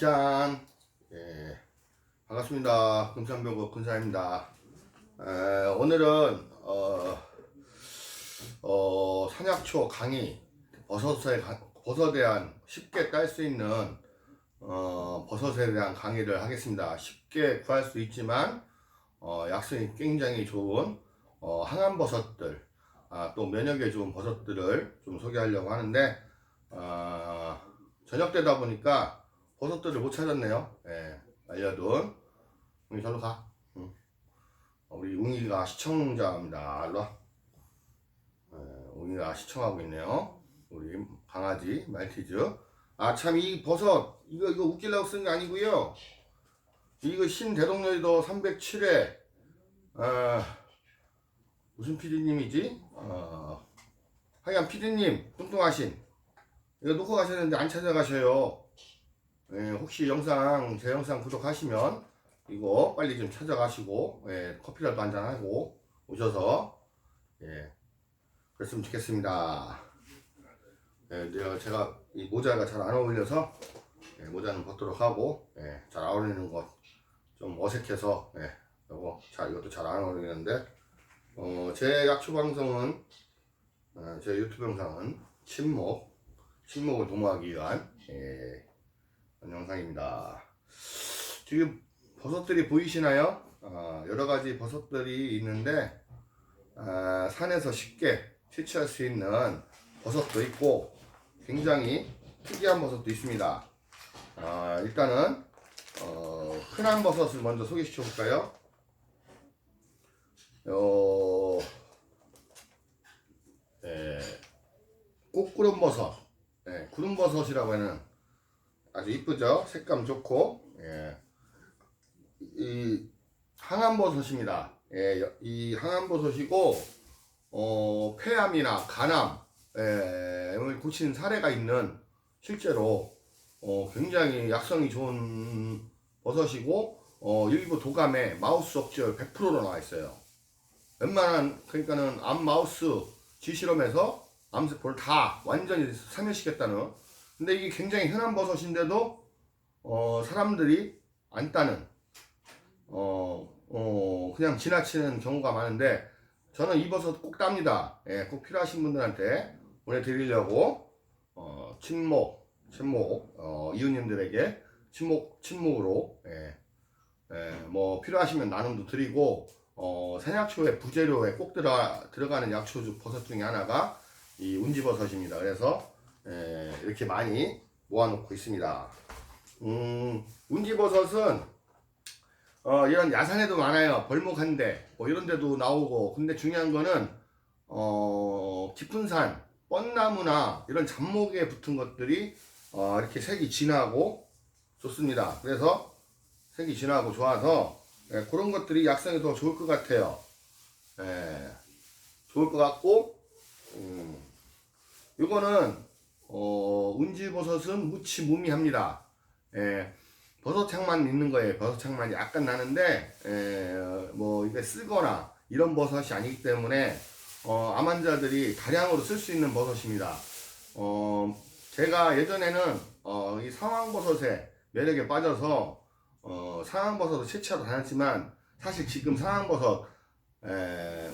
짠! 예, 반갑습니다. 금산병국 군사입니다. 에, 오늘은, 어, 어, 산약초 강의, 버섯에, 가- 버섯에 대한 쉽게 딸 수 있는, 어, 버섯에 대한 강의를 하겠습니다. 쉽게 구할 수 있지만, 어, 약성이 굉장히 좋은, 어, 항암 버섯들, 아, 또 면역에 좋은 버섯들을 좀 소개하려고 하는데, 아, 저녁 되다 보니까 버섯들을 못 찾았네요. 예, 알려둔. 웅이 저로 가. 응. 어, 우리 웅이가 시청자입니다. 일로 와. 예, 웅이가 시청하고 있네요. 우리 강아지, 말티즈. 아, 참, 이 버섯, 이거, 이거 웃기려고 쓴 게 아니고요 이거 신대동여의도 307회, 아, 무슨 피디님이지? 어, 하여간 피디님, 뚱뚱하신. 이거 놓고 가셨는데 안 찾아가셔요. 예, 혹시 영상 제 영상 구독하시면 이거 빨리 좀 찾아가시고 예, 커피라도 한잔 하고 오셔서 예 그랬으면 좋겠습니다. 예, 제가 이 모자가 잘 안 어울려서 예, 모자는 벗도록 하고 예, 잘 어울리는 것 좀 어색해서 예, 이거 잘 이것도 잘 안 어울리는데 어, 제 약초 방송은 어, 제 유튜브 영상은 침묵 침묵을 도모하기 위한 예, 영상입니다. 지금 버섯들이 보이시나요? 어, 여러 가지 버섯들이 있는데 아, 산에서 쉽게 채취할 수 있는 버섯도 있고 굉장히 특이한 버섯도 있습니다. 아, 일단은 어, 흔한 버섯을 먼저 소개시켜 볼까요? 어, 예, 꽃구름버섯, 예, 구름버섯이라고 하는 아주 이쁘죠? 색감 좋고, 예. 이 항암버섯입니다. 예, 여- 이 항암버섯이고, 어, 폐암이나 간암, 예, 을 고치는 사례가 있는 실제로 어, 굉장히 약성이 좋은 버섯이고, 어, 일부 도감에 마우스 억제율 100%로 나와 있어요. 웬만한, 그러니까는 암 마우스 지실험에서 암세포를 다 완전히 사멸시켰다는 근데 이게 굉장히 흔한 버섯인데도 어, 사람들이 안 따는 어, 어, 그냥 지나치는 경우가 많은데 저는 이 버섯 꼭 땁니다. 예, 꼭 필요하신 분들한테 보내드리려고 어, 친목, 친목 어, 이웃님들에게 친목, 친목으로 예, 예, 뭐 필요하시면 나눔도 드리고 어, 산약초의 부재료에 꼭 들어가, 들어가는 약초 중 버섯 중에 하나가 이 운지버섯입니다. 그래서 예, 이렇게 많이 모아놓고 있습니다. 음, 운지버섯은 어, 이런 야산에도 많아요. 벌목한데 뭐 이런 데도 나오고 근데 중요한 거는 어, 깊은 산, 뻔나무나 이런 잡목에 붙은 것들이 어, 이렇게 색이 진하고 좋습니다. 그래서 색이 진하고 좋아서 예, 그런 것들이 약성에 더 좋을 것 같아요. 예, 좋을 것 같고 음, 이거는 어, 운지버섯은 무치 무미합니다. 예, 버섯향만 있는 거예요. 버섯향만 약간 나는데, 예, 뭐, 이게 쓰거나 이런 버섯이 아니기 때문에, 어, 암 환자들이 다량으로 쓸 수 있는 버섯입니다. 어, 제가 예전에는, 어, 이 상황버섯에 매력에 빠져서, 어, 상황버섯을 채취하러 다녔지만, 사실 지금 상황버섯, 에,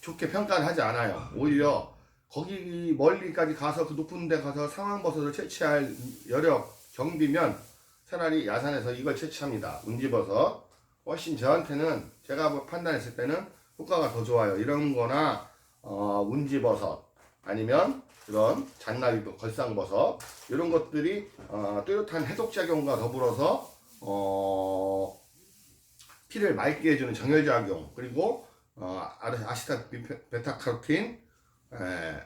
좋게 평가를 하지 않아요. 오히려, 거기 멀리까지 가서 그 높은 데 가서 상황버섯을 채취할 여력, 경비면 차라리 야산에서 이걸 채취합니다. 운지버섯. 훨씬 저한테는 제가 뭐 판단했을 때는 효과가 더 좋아요. 이런 거나, 어, 운지버섯. 아니면 이런 잔나비도 걸상버섯. 이런 것들이, 어, 뚜렷한 해독작용과 더불어서, 어, 피를 맑게 해주는 정혈작용. 그리고, 어, 아시타피 베타카로틴, 에,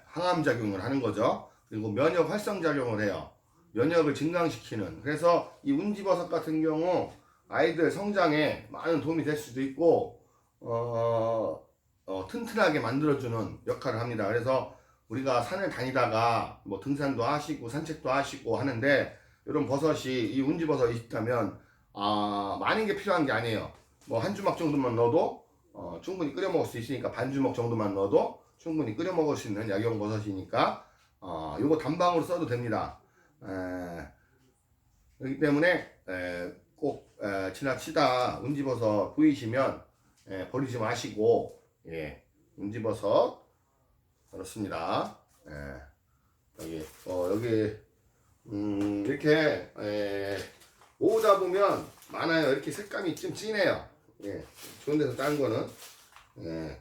항암 작용을 하는 거죠. 그리고 면역 활성 작용을 해요. 면역을 증강시키는. 그래서 이 운지버섯 같은 경우 아이들 성장에 많은 도움이 될 수도 있고, 어, 어, 튼튼하게 만들어주는 역할을 합니다. 그래서 우리가 산을 다니다가 뭐 등산도 하시고 산책도 하시고 하는데 이런 버섯이 이 운지버섯이 있다면 아, 많은 게 필요한 게 아니에요. 뭐 한 주먹 정도만 넣어도 어, 충분히 끓여 먹을 수 있으니까 반 주먹 정도만 넣어도 충분히 끓여 먹을 수 있는 약용 버섯이니까 어, 요거 단방으로 써도 됩니다. 에, 그렇기 때문에 에, 꼭 에, 지나치다 운지버섯 보이시면 에, 버리지 마시고 예, 운지버섯 그렇습니다. 예, 여기 어, 여기 음, 이렇게 에, 오다 보면 많아요. 이렇게 색감이 좀 진해요. 예, 좋은 데서 딴 거는 예,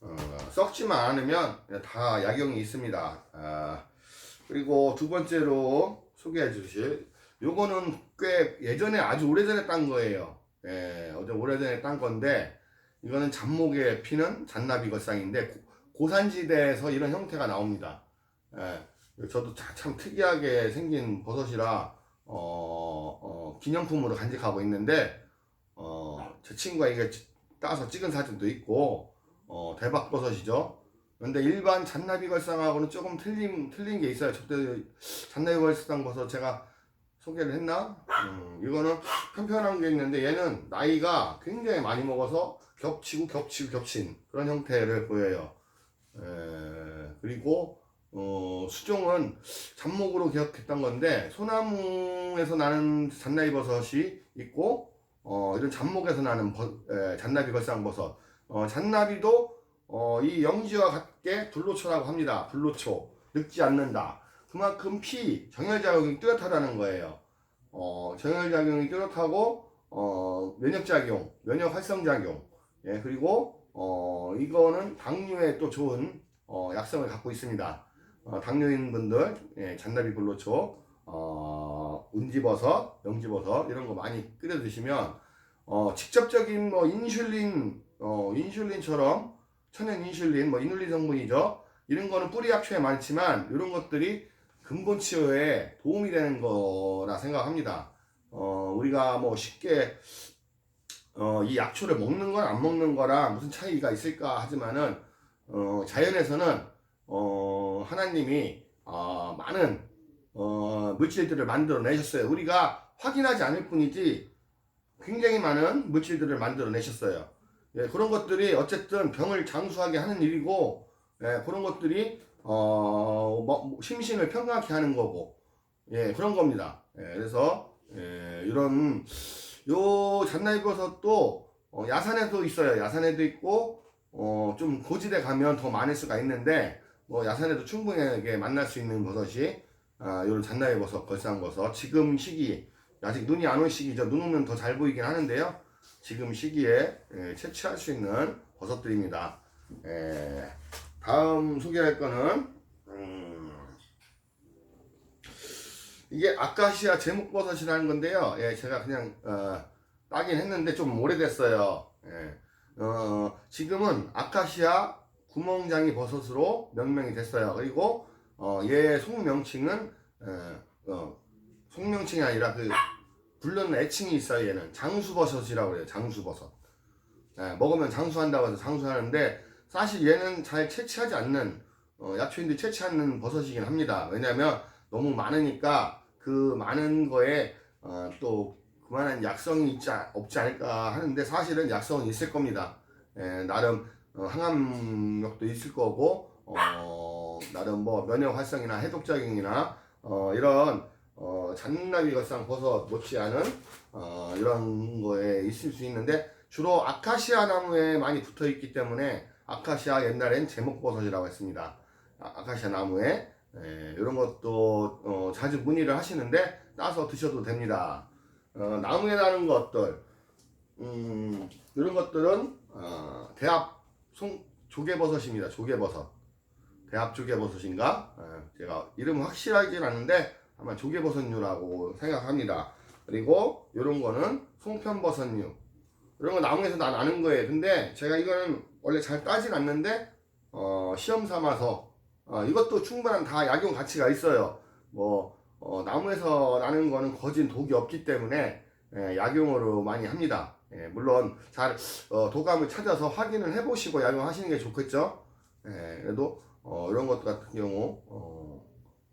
어, 썩지만 않으면 다 약용이 있습니다. 아, 그리고 두 번째로 소개해 주실 요거는 꽤 예전에 아주 오래전에 딴 거예요. 예, 어제 오래전에 딴 건데 이거는 잡목에 피는 잔나비 걸상인데 고- 고산지대에서 이런 형태가 나옵니다. 예, 저도 자- 참 특이하게 생긴 버섯이라 어, 어, 기념품으로 간직하고 있는데 어, 제 친구가 이게 찌- 따서 찍은 사진도 있고 어, 대박 버섯이죠. 근데 일반 잔나비 걸상하고는 조금 틀린 틀린 게 있어요. 저때 잔나비 걸상 버섯 제가 소개를 했나? 음, 이거는 편편한 게 있는데 얘는 나이가 굉장히 많이 먹어서 겹치고 겹치고 겹친 그런 형태를 보여요. 에, 그리고 어, 수종은 잡목으로 기억했던 건데 소나무에서 나는 잔나비 버섯이 있고 어, 이런 잡목에서 나는 버, 에, 잔나비 걸상 버섯 어, 잔나비도 어, 이 영지와 같게 불로초라고 합니다. 불로초 늙지 않는다. 그만큼 피 정혈작용이 뚜렷하다는 거예요. 어, 정혈작용이 뚜렷하고 어, 면역작용, 면역 활성작용, 예, 그리고 어, 이거는 당뇨에 또 좋은 어, 약성을 갖고 있습니다. 어, 당뇨인 분들, 예, 잔나비 불로초, 어, 운지버섯, 영지버섯 이런 거 많이 끓여 드시면 어, 직접적인 뭐 인슐린, 어, 인슐린처럼 천연 인슐린, 뭐 이눌린 성분이죠. 이런 거는 뿌리 약초에 많지만 이런 것들이 근본 치료에 도움이 되는 거라 생각합니다. 어, 우리가 뭐 쉽게 어, 이 약초를 먹는 건 안 먹는 거랑 무슨 차이가 있을까 하지만은 어, 자연에서는 어, 하나님이 어, 많은 어, 물질들을 만들어 내셨어요. 우리가 확인하지 않을 뿐이지 굉장히 많은 물질들을 만들어 내셨어요. 예, 그런 것들이 어쨌든 병을 장수하게 하는 일이고 예, 그런 것들이 어, 뭐, 심신을 평강하게 하는 거고 예, 그런 겁니다. 예, 그래서 예, 이런 요 잔나비버섯도 어, 야산에도 있어요. 야산에도 있고 어, 좀 고지대 가면 더 많을 수가 있는데 뭐 야산에도 충분하게 만날 수 있는 버섯이 아, 요런 잔나비 버섯, 걸상 버섯 지금 시기 아직 눈이 안 올 시기죠. 눈 오면 더 잘 보이긴 하는데요. 지금 시기에 예, 채취할 수 있는 버섯들입니다. 예, 다음 소개할 거는 음, 이게 아카시아 제목버섯이라는 건데요. 예, 제가 그냥 어, 따긴 했는데 좀 오래됐어요. 예, 어, 지금은 아카시아 구멍장이 버섯으로 명명이 됐어요. 그리고 어, 얘 속명칭은 어, 어, 속명칭이 아니라 그 불르는 애칭이 있어요. 얘는 장수버섯이라고 그래요. 장수버섯. 예, 먹으면 장수한다고 해서 장수하는데 사실 얘는 잘 채취하지 않는 어, 약초인들이 채취하는 버섯이긴 합니다. 왜냐하면 너무 많으니까 그 많은 거에 어, 또 그만한 약성이 있지 않- 없지 않을까 하는데 사실은 약성은 있을 겁니다. 예, 나름 어, 항암력도 있을 거고 어, 나름 뭐 면역 활성이나 해독작용이나 어, 이런 어, 잔나비 걸상 버섯 못지않은 어, 이런 거에 있을 수 있는데 주로 아카시아 나무에 많이 붙어 있기 때문에 아카시아 옛날엔 제목버섯이라고 했습니다. 아, 아카시아 나무에 예, 이런 것도 어, 자주 문의를 하시는데 따서 드셔도 됩니다. 어, 나무에 나는 것들 음, 이런 것들은 어, 대합 송 조개버섯입니다. 조개버섯 대합 조개버섯인가? 예, 제가 이름 확실하진 않은데 아마 조개버섯류라고 생각합니다. 그리고 이런 거는 송편버섯류 이런 거 나무에서 나 나는 거예요. 근데 제가 이거는 원래 잘 따진 않는데 어, 시험 삼아서 어, 이것도 충분한 다 약용 가치가 있어요. 뭐 어, 나무에서 나는 거는 거진 독이 없기 때문에 예, 약용으로 많이 합니다. 예, 물론 잘 어, 도감을 찾아서 확인을 해보시고 약용하시는 게 좋겠죠. 예, 그래도 어, 이런 것 같은 경우 어,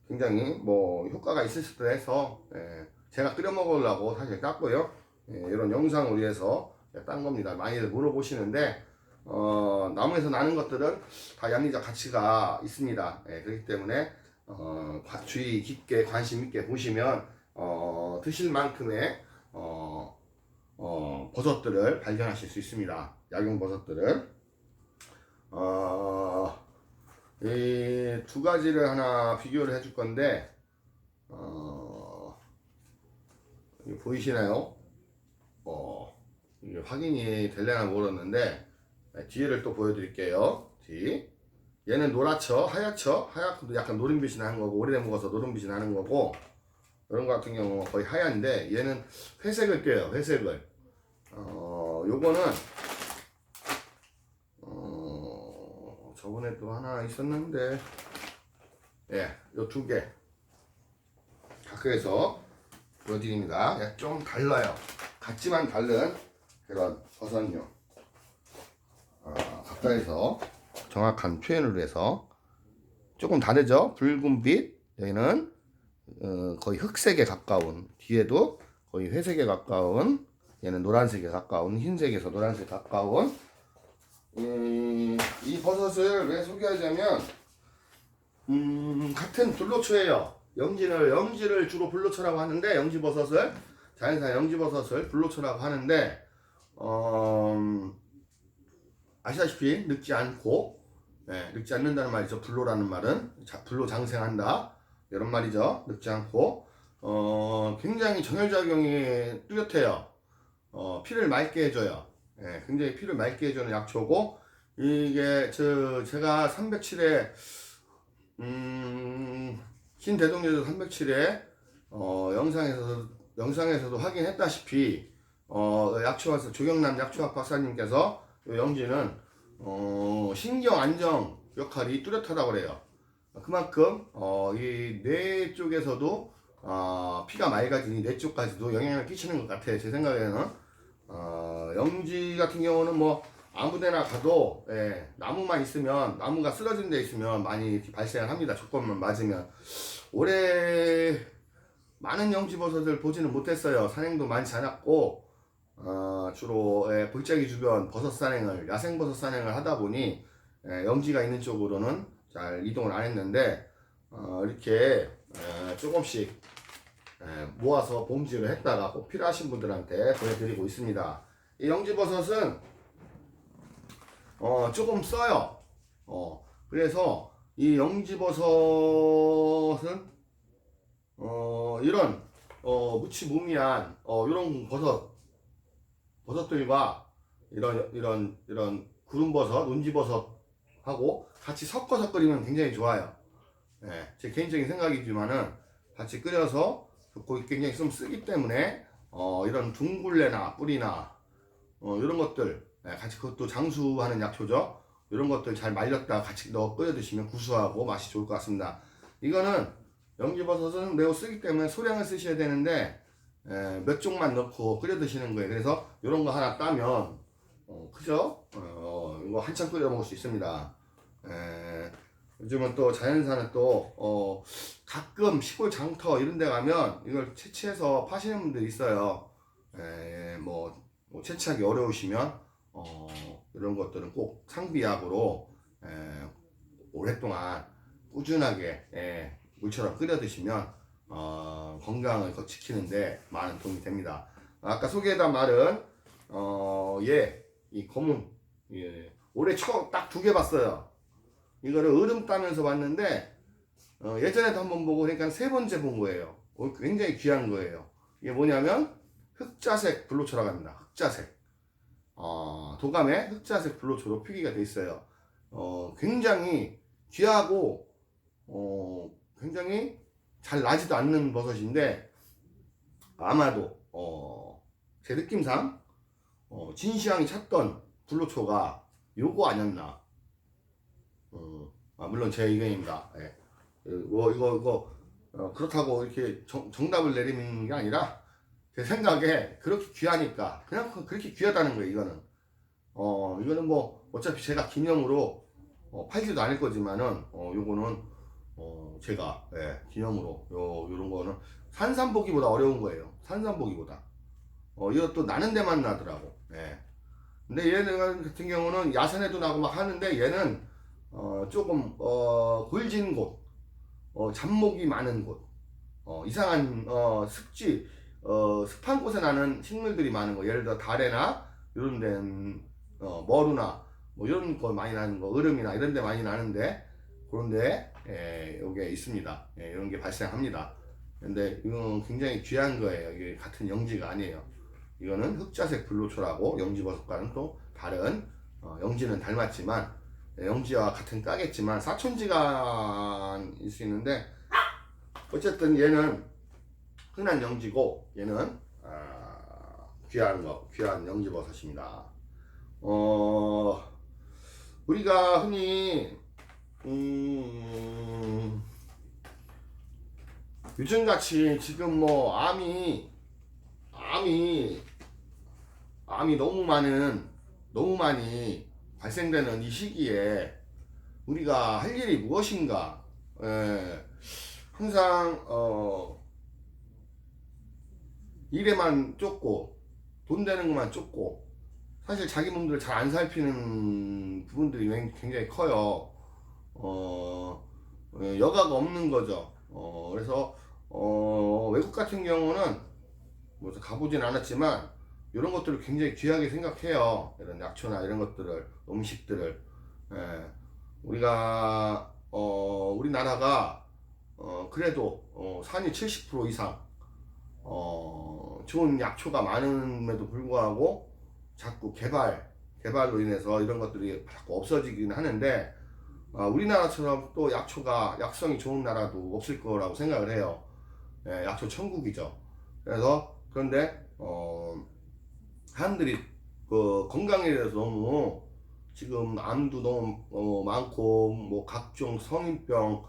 굉장히 뭐 효과가 있을 수도 해서 예, 제가 끓여 먹으려고 사실 땄고요. 예, 이런 영상을 위해서 딴 겁니다. 많이들 물어보시는데 어, 나무에서 나는 것들은 다 양리적 가치가 있습니다. 예, 그렇기 때문에 어, 과- 주의 깊게 관심 있게 보시면 어, 드실 만큼의 어, 어, 버섯들을 발견하실 수 있습니다. 약용 버섯들을. 어, 이 두 가지를 하나 비교를 해줄 건데, 어, 보이시나요? 어, 확인이 될려나 모르겠는데, 네, 뒤를 또 보여드릴게요. 뒤. 얘는 노랗죠, 하얗죠, 하얗고 약간 노른빛이 나는 거고, 오래 먹어서 노른빛이 나는 거고, 이런 거 같은 경우 거의 하얀데, 얘는 회색을 껴요, 회색을. 어, 요거는, 어, 저번에 또 하나 있었는데, 예, 요 두 개. 가까이서 보여드립니다. 예, 좀 달라요. 같지만 다른 그런 버섯류. 어, 가까이서 정확한 표현을 해서 조금 다르죠? 붉은빛, 여기는 어, 거의 흑색에 가까운, 뒤에도 거의 회색에 가까운, 얘는 노란색에 가까운, 흰색에서 노란색 가까운, 음, 이 버섯을 왜 소개하자면, 음, 같은 불로초예요. 영지를, 영지를 주로 불로초라고 하는데, 영지 버섯을, 자연산 영지 버섯을 불로초라고 하는데, 어, 음, 아시다시피 늙지 않고, 예, 늙지 않는다는 말이죠. 불로라는 말은 자, 불로 장생한다 이런 말이죠. 늙지 않고 어, 굉장히 정혈작용이 뚜렷해요. 어, 피를 맑게 해줘요. 예, 굉장히 피를 맑게 해주는 약초고 이게 저 제가 307에 음, 신대동여도 307에 어, 영상에서 영상에서도 확인했다시피 어, 약초학사 조경남 약초학 박사님께서 이 영지는 어, 신경 안정 역할이 뚜렷하다고 그래요. 그만큼 어, 이 뇌 쪽에서도 어, 피가 맑아지니 뇌 쪽까지도 영향을 끼치는 것 같아요. 제 생각에는 어, 영지 같은 경우는 뭐 아무데나 가도 예, 나무만 있으면 나무가 쓰러진 데 있으면 많이 발생을 합니다. 조건만 맞으면 올해 많은 영지버섯을 보지는 못했어요. 산행도 많지 않았고 어, 주로 예, 골짜기 주변 버섯 산행을 야생 버섯 산행을 하다 보니 예, 영지가 있는 쪽으로는 잘 이동을 안 했는데 어, 이렇게 예, 조금씩 예, 모아서 봄지를 했다가 꼭 필요하신 분들한테 보내드리고 있습니다. 이 영지버섯은 어, 조금 써요. 어, 그래서 이 영지버섯은 어, 이런 어, 무치무미한 어, 이런 버섯 버섯들과 이런 이런 이런 구름버섯, 논지버섯하고 같이 섞어서 끓이면 굉장히 좋아요. 예, 제 개인적인 생각이지만은 같이 끓여서 거기 굉장히 좀 쓰기 때문에 어, 이런 둥굴레나 뿌리나 어, 이런 것들 예, 같이 그것도 장수하는 약초죠. 이런 것들 잘 말렸다 같이 넣어 끓여 드시면 구수하고 맛이 좋을 것 같습니다. 이거는 영지버섯은 매우 쓰기 때문에 소량을 쓰셔야 되는데 에, 몇 종만 넣고 끓여 드시는 거예요. 그래서 이런 거 하나 따면 어, 그죠? 어, 이거 한참 끓여 먹을 수 있습니다. 에, 요즘은 또 자연산은 또 어, 가끔 시골 장터 이런 데 가면 이걸 채취해서 파시는 분들이 있어요. 에, 뭐, 뭐 채취하기 어려우시면 어, 이런 것들은 꼭 상비약으로 에, 오랫동안 꾸준하게 에, 물처럼 끓여 드시면 어, 건강을 거 지키는데 많은 도움이 됩니다. 아까 소개해드린 말은 어, 예, 이 검은 예, 올해 처음 딱 두 개 봤어요. 이거를 얼음 따면서 봤는데 어, 예전에도 한번 보고 그러니까 세 번째 본 거예요. 어, 굉장히 귀한 거예요. 이게 뭐냐면 흑자색 불로초라고 합니다. 흑자색. 어, 도감에 흑자색 불로초로 표기가 돼 있어요. 어, 굉장히 귀하고 어, 굉장히 잘 나지도 않는 버섯인데 아마도 어, 제 느낌상 어, 진시황이 찾던 불로초가 요거 아니었나 어, 아, 물론 제 의견입니다 예. 이거 이거 이거 어, 그렇다고 이렇게 정, 정답을 내리는 게 아니라 제 생각에 그렇게 귀하니까 그냥 그- 그렇게 귀하다는 거예요 이거는 어 이거는 뭐 어차피 제가 기념으로 어, 팔지도 않을 거지만은 어 요거는 어, 제가, 예, 기념으로, 요, 요런 거는 산삼 보기보다 어려운 거예요. 산삼 보기보다. 어, 이것도 나는 데만 나더라고. 예. 근데 얘네 같은 경우는 야산에도 나고 막 하는데 얘는, 어, 조금, 어, 굴진 곳, 어, 잡목이 많은 곳, 어, 이상한, 어, 습지, 어, 습한 곳에 나는 식물들이 많은 거 예를 들어 다래나 이런 데는 어, 머루나 뭐 이런 거 많이 나는 거 얼음이나 이런 데 많이 나는데 그런데 예, 요게 있습니다. 예, 이런 게 발생합니다. 근데 이건 굉장히 귀한 거예요. 이게 같은 영지가 아니에요. 이거는 흑자색 불로초라고 영지버섯과는 또 다른 어, 영지는 닮았지만 예, 영지와 같은 까겠지만 사촌지간일 수 있는데 어쨌든 얘는 흔한 영지고 얘는 아, 귀한 거 귀한 영지버섯입니다. 어 우리가 흔히 음, 요즘같이 지금 뭐 암이 암이 암이 너무 많은 너무 많이 발생되는 이 시기에 우리가 할 일이 무엇인가 예, 항상 어 일에만 쫓고 돈 되는 것만 쫓고 사실 자기 몸들을 잘 안 살피는 부분들이 굉- 굉장히 커요. 어, 예, 여가가 없는 거죠. 어, 그래서 어, 외국 같은 경우는 뭐 가보진 않았지만 이런 것들을 굉장히 귀하게 생각해요. 이런 약초나 이런 것들을 음식들을 예, 우리가 어, 우리나라가 어, 그래도 어, 산이 70% 이상 어, 좋은 약초가 많음에도 불구하고 자꾸 개발, 개발로 인해서 이런 것들이 자꾸 없어지긴 하는데, 아, 우리나라처럼 또 약초가, 약성이 좋은 나라도 없을 거라고 생각을 해요. 예, 약초 천국이죠. 그래서, 그런데, 어, 사람들이 그 건강에 대해서 너무 지금 암도 너무 어, 많고, 뭐 각종 성인병,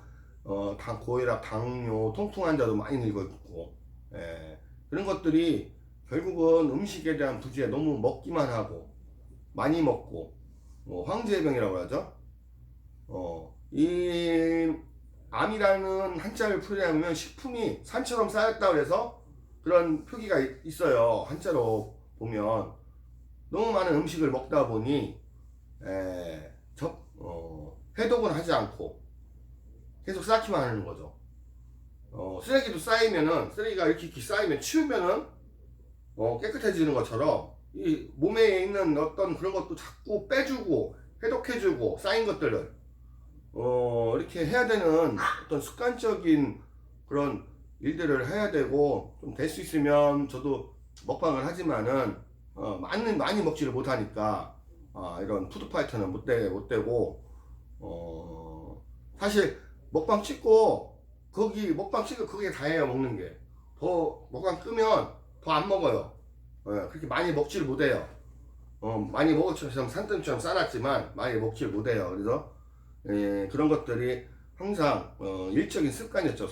어, 당, 고혈압, 당뇨, 통풍 환자도 많이 늘고 있고, 예, 그런 것들이 결국은 음식에 대한 부지에 너무 먹기만 하고 많이 먹고 뭐 황제병이라고 하죠. 어, 이 암이라는 한자를 풀이하면 식품이 산처럼 쌓였다 그래서 그런 표기가 있- 있어요. 한자로 보면 너무 많은 음식을 먹다 보니 에, 접, 어, 해독은 하지 않고 계속 쌓기만 하는 거죠. 어, 쓰레기도 쌓이면은 쓰레기가 이렇게, 이렇게 쌓이면 치우면은 어, 깨끗해지는 것처럼 이 몸에 있는 어떤 그런 것도 자꾸 빼주고 해독해주고 쌓인 것들을 어, 이렇게 해야 되는 어떤 습관적인 그런 일들을 해야 되고 좀 될 수 있으면 저도 먹방을 하지만은 어, 많이 많이 먹지를 못하니까 아, 이런 푸드파이터는 못, 되, 못 되고 어, 사실 먹방 찍고 거기 먹방 찍고 그게 다예요 먹는 게 더 먹방 끄면 더 안 먹어요. 예, 그렇게 많이 먹지를 못해요. 어, 많이 먹을처럼 산뜸처럼 싸놨지만 많이 먹지를 못해요. 그래서 예, 그런 것들이 항상 어, 일적인 습관이었죠.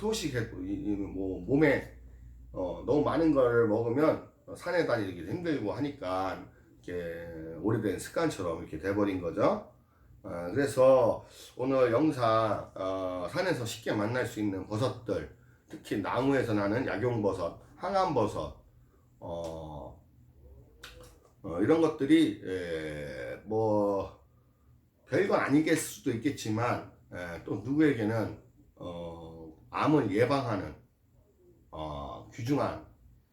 이, 뭐 몸에 어, 너무 많은 걸 먹으면 어, 산에 다니기 힘들고 하니까 이렇게 오래된 습관처럼 이렇게 돼버린 거죠. 어, 그래서 오늘 영상 어, 산에서 쉽게 만날 수 있는 버섯들 특히 나무에서 나는 약용버섯, 항암버섯 어, 어, 이런 것들이 에, 뭐 별건 아니겠을 수도 있겠지만 에, 또 누구에게는 어, 암을 예방하는 어, 귀중한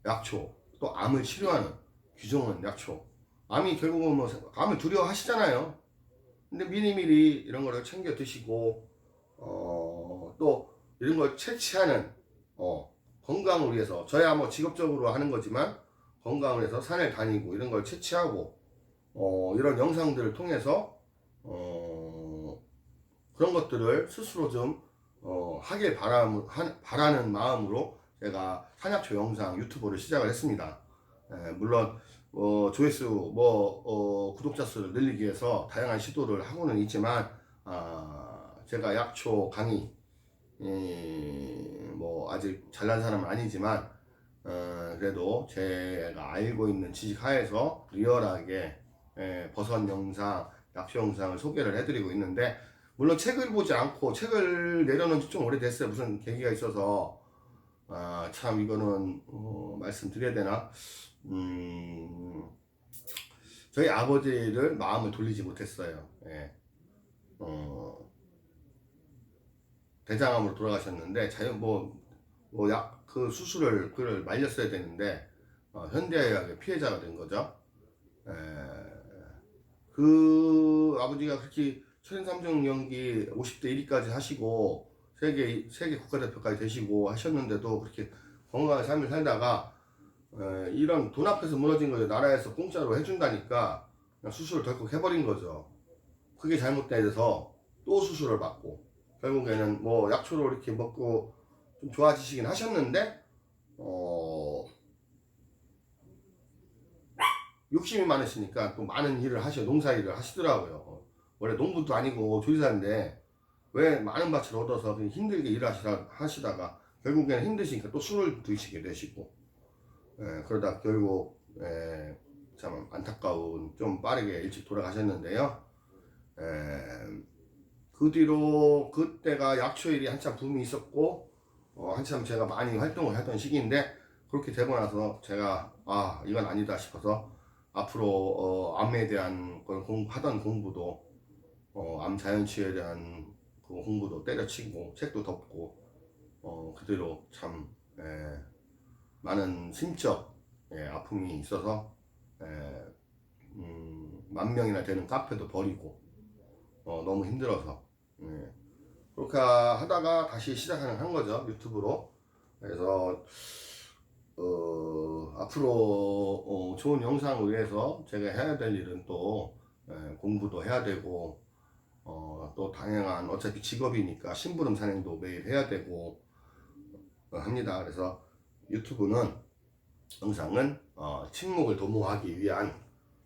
약초 또 암을 치료하는 귀중한 약초. 암이 결국은 뭐 암을 두려워하시잖아요. 근데 미리미리 이런 거를 챙겨 드시고 어, 또 이런 걸 채취하는 어, 건강을 위해서 저야 뭐 직업적으로 하는 거지만 건강을 위해서 산을 다니고 이런 걸 채취하고 어, 이런 영상들을 통해서 어, 그런 것들을 스스로 좀 어, 하길 바람, 하, 바라는 마음으로 제가 산약초 영상 유튜브를 시작을 했습니다. 에, 물론 어, 조회수 뭐 어, 구독자 수를 늘리기 위해서 다양한 시도를 하고는 있지만 아, 제가 약초 강의 예, 뭐 아직 잘난 사람은 아니지만 어, 그래도 제가 알고 있는 지식 하에서 리얼하게 예, 버섯 영상, 약초 영상을 소개를 해드리고 있는데 물론 책을 보지 않고 책을 내려놓은 지 좀 오래됐어요. 무슨 계기가 있어서 아, 참 이거는 어, 말씀드려야 되나? 음, 저희 아버지를 마음을 돌리지 못했어요. 예. 어, 대장암으로 돌아가셨는데 자연 뭐, 뭐 약, 그 수술을 그를 말렸어야 되는데 어, 현대의학의 피해자가 된 거죠. 에, 그 아버지가 그렇게 천인삼종 연기 50대 1위까지 하시고 세계 세계 국가대표까지 되시고 하셨는데도 그렇게 건강한 삶을 살다가 에, 이런 돈 앞에서 무너진 거죠. 나라에서 공짜로 해준다니까 그냥 수술을 덜컥 해버린 거죠. 그게 잘못돼서 또 수술을 받고 결국에는 뭐 약초로 이렇게 먹고 좀 좋아지시긴 하셨는데 어 욕심이 많으시니까 또 많은 일을 하셔 농사 일을 하시더라고요. 원래 농부도 아니고 조리사인데 왜 많은 밭을 얻어서 힘들게 일을 하시다, 하시다가 결국에는 힘드시니까 또 술을 드시게 되시고 예, 그러다 결국 예, 참 안타까운 좀 빠르게 일찍 돌아가셨는데요. 예, 그 뒤로 그때가 약초일이 한참 붐이 있었고 어, 한참 제가 많이 활동을 했던 시기인데 그렇게 되고 나서 제가 아 이건 아니다 싶어서 앞으로 어, 암에 대한 걸 공, 하던 공부도 어, 암 자연치유에 대한 그 공부도 때려치고 책도 덮고 어, 그대로 참 에, 많은 심적 예, 아픔이 있어서 에, 음, 만 명이나 되는 카페도 버리고 어, 너무 힘들어서 예. 그렇게 하다가 다시 시작하는 한 거죠 유튜브로 그래서 어, 앞으로 어, 좋은 영상을 위해서 제가 해야 될 일은 또 예, 공부도 해야 되고 어, 또 다양한 어차피 직업이니까 심부름 산행도 매일 해야 되고 어, 합니다. 그래서 유튜브는 영상은 어, 침묵을 도모하기 위한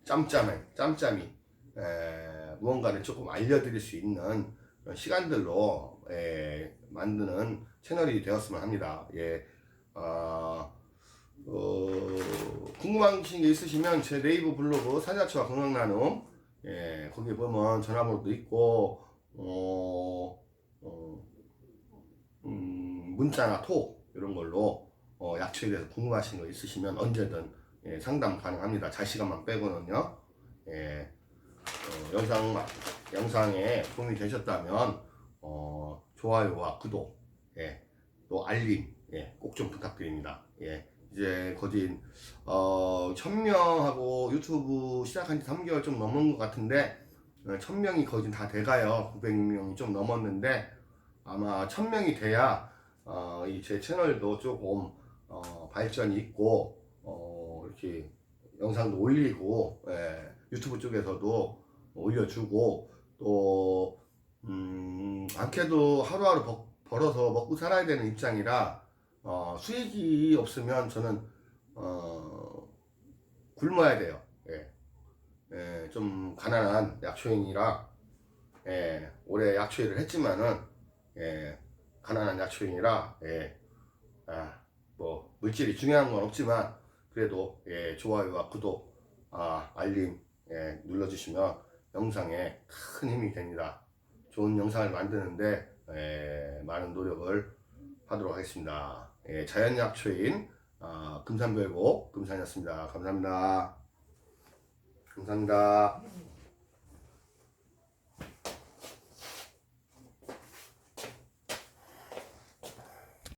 짬짬이 짬짬이 에, 무언가를 조금 알려드릴 수 있는 시간들로 에, 만드는 채널이 되었으면 합니다. 예, 어, 어, 궁금하신 게 있으시면 제 네이버 블로그 사자초와 건강나눔 예, 거기 보면 전화번호도 있고 어, 어, 음, 문자나 톡 이런 걸로 어, 약초에 대해서 궁금하신 거 있으시면 언제든 예, 상담 가능합니다. 잘 시간만 빼고는요. 예, 어, 영상 영상에 도움이 되셨다면 어, 좋아요와 구독, 예, 또 알림, 예, 꼭 좀 부탁드립니다. 예, 이제 거진 어, 1000명하고 유튜브 시작한 지 3개월 좀 넘은 것 같은데 어, 1000명이 거진 다 돼가요. 900명이 좀 넘었는데 아마 1000명이 돼야 어, 이 제 채널도 조금 어, 발전이 있고 어, 이렇게 영상도 올리고 예, 유튜브 쪽에서도 올려주고 또 음, 않게도 하루하루 버, 벌어서 먹고 살아야 되는 입장이라 어, 수익이 없으면 저는 어, 굶어야 돼요. 예. 예, 좀 가난한 약초인이라 예, 올해 약초일을 했지만은 예, 가난한 약초인이라 예, 아, 뭐 물질이 중요한 건 없지만 그래도 예, 좋아요와 구독, 아, 알림 예, 눌러주시면 영상에 큰 힘이 됩니다. 좋은 영상을 만드는데 예, 많은 노력을 하도록 하겠습니다. 예, 자연약초인 아, 금산별고 금산이었습니다. 감사합니다. 감사합니다.